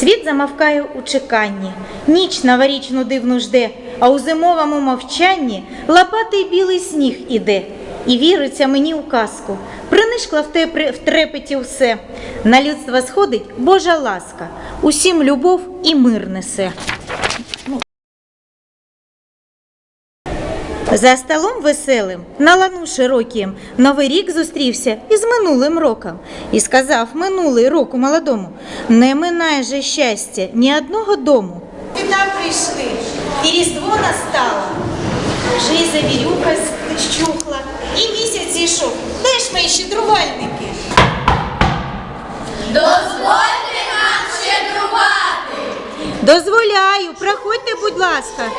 Світ замовкає у чеканні, ніч новорічну дивну жде, а у зимовому мовчанні лопатий білий сніг іде. І віриться мені у казку. Принишкла в, тепри, в трепеті все. На людство сходить Божа ласка, усім любов і мир несе. За столом веселим, на лану широкім, Новий рік зустрівся із минулим роком. І сказав минулий року молодому, не минає же щастя ні одного дому. Літа прийшли, і різдво настало. Вже і завірюха щухла, і місяць зійшов. Де ж мої щедрувальники? Щедрувати. Дозволяю, проходьте, будь ласка.